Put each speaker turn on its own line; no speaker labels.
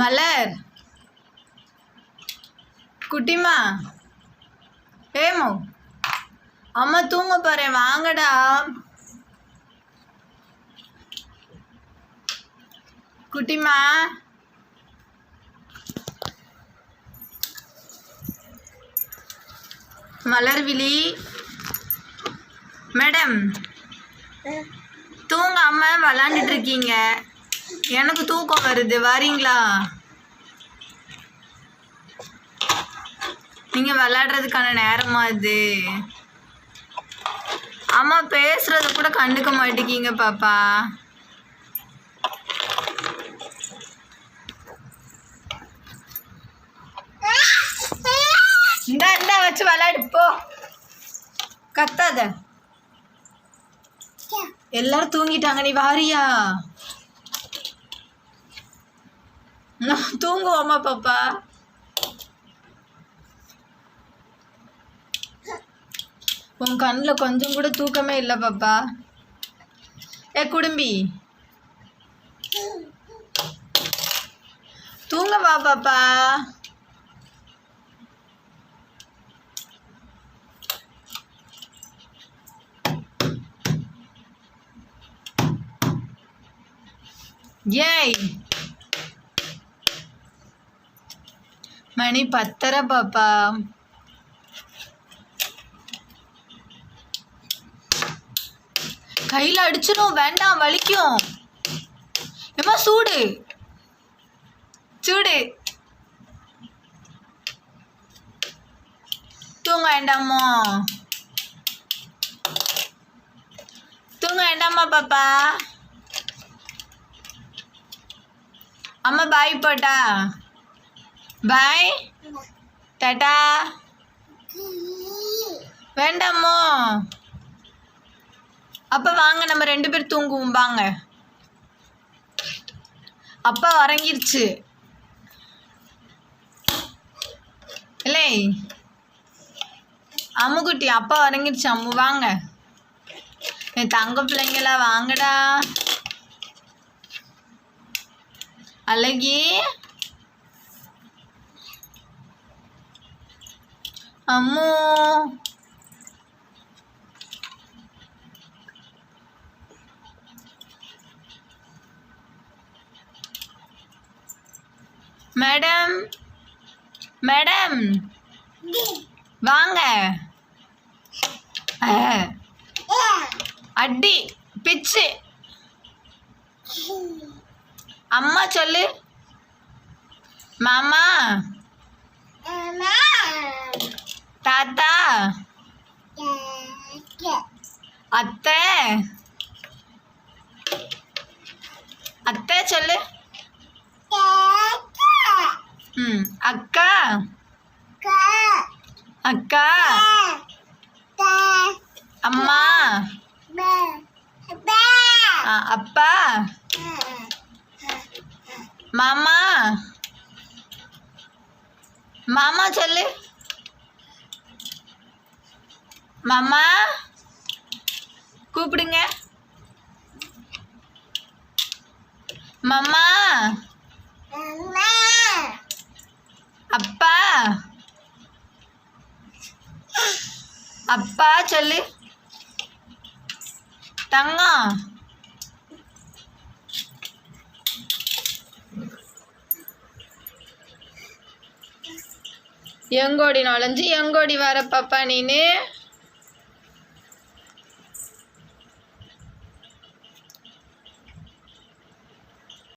மலர். குட்டிமா ஏமோ அம்மா தூங்க போறேன் வாங்கடா. குட்டிமா மலர்விழி மேடம் தூங்காம விளாண்டுட்டு இருக்கீங்க. எனக்கு தூக்கம் வருது வரீங்களா? நீங்க விளையாடுறதுக்கான நேரமா இது? அம்மா பேசுறத கூட கண்டுக்க மாட்டேங்கிங்க பாப்பா. இந்த இந்த வச்சு விளையாடு போ. கத்தாத. எல்லாரும் தூங்கிட்டாங்க நீ வாரியா நான் தூங்குவோமா பாப்பா? உன் கண்ணில் கொஞ்சம் கூட தூக்கமே இல்லை பாப்பா. ஏ குடும்பி. தூங்க வா பாப்பா. ஏய் மணி பத்தரை பாப்பா. கையில் அடிச்சிடும் வேண்டாம் வலிக்கும். எம்மா சூடு. சூடு. தூங்க வேண்டாமோ தூங்க வேண்டாமா பாப்பா. அம்மா பாய் போட்டா. பாய் டாட்டா வேண்டாமோ? அப்போ வாங்க நம்ம ரெண்டு பேர் தூங்குவோம். வாங்க. அப்பா உறங்கிருச்சு. இல்லை. அம்முக்குட்டி அப்பா உறங்கிருச்சு. அம்மு வாங்க. என் தங்க பிள்ளைங்களா வாங்கடா. அழகி. அம்மு. மேடம். மேடம். வாங்க. அடி பிச்சு. அம்மா சொல்லு. மாமா. தாத்தா அத்தை அத்தை சொல்லு ம் அக்கா அக்கா அம்மா ஆ, அப்பா மாமா மாமா மாமா கூப்பிடுங்க. மாமா அப்பா அப்பா சொல்லு. தங்கம். எங்கோடி நுழைஞ்சு எங்கோடி வர பாப்பா நீனு?